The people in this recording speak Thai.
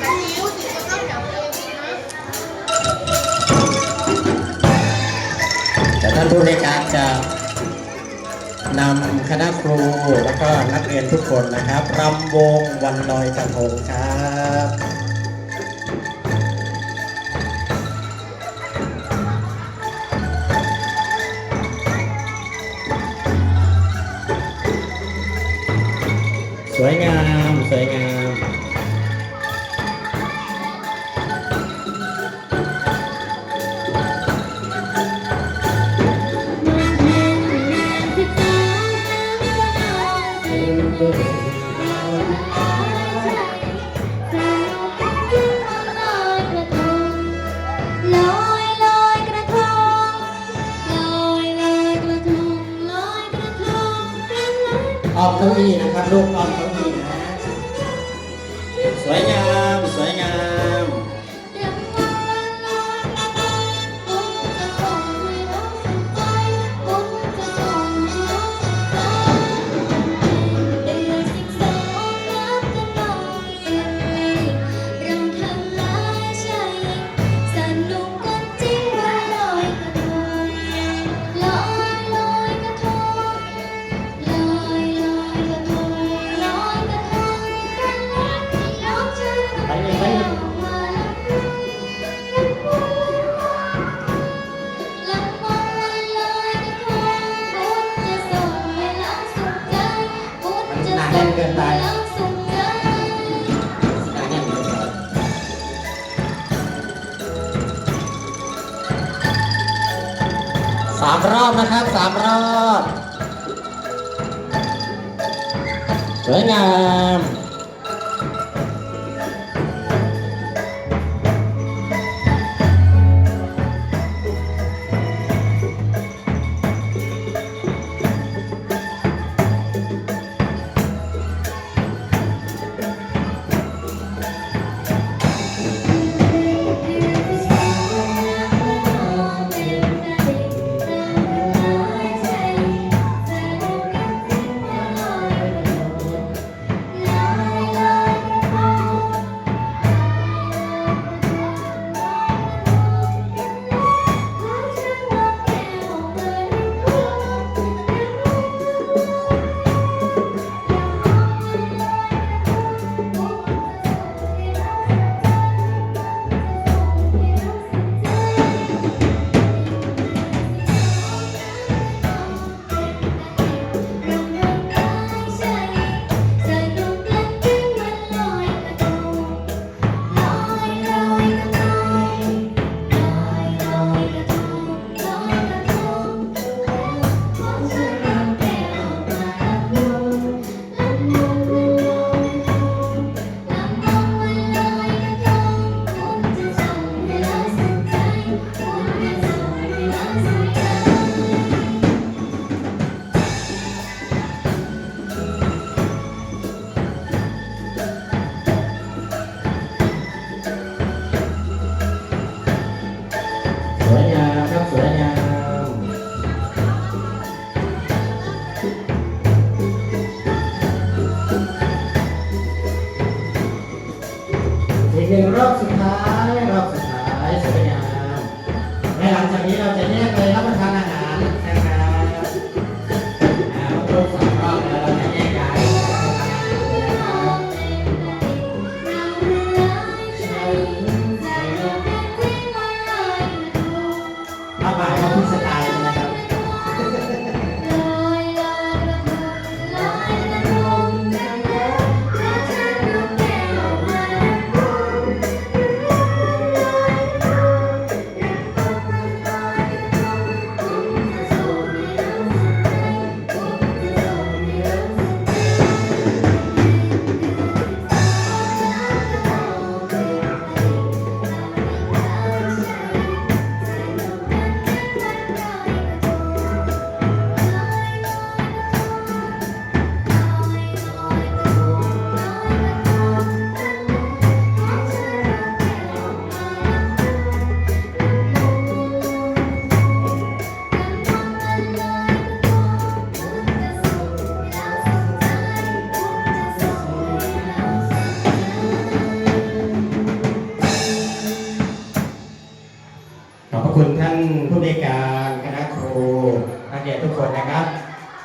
เดี๋ยวท่านผู้ในการจะนำคณะครูแล้วก็นักเรียนทุกคนนะครับรำวงวันลอยกระทงครับสวยงาม สวยงาม เก้าอี้นะครับลูกนอนเก้าอี้ามรอบนะครับสามรอบ สวยงาม รอบสุดท้าย ผู้ในการคณะครูนักเรียนทุกคนนะครับ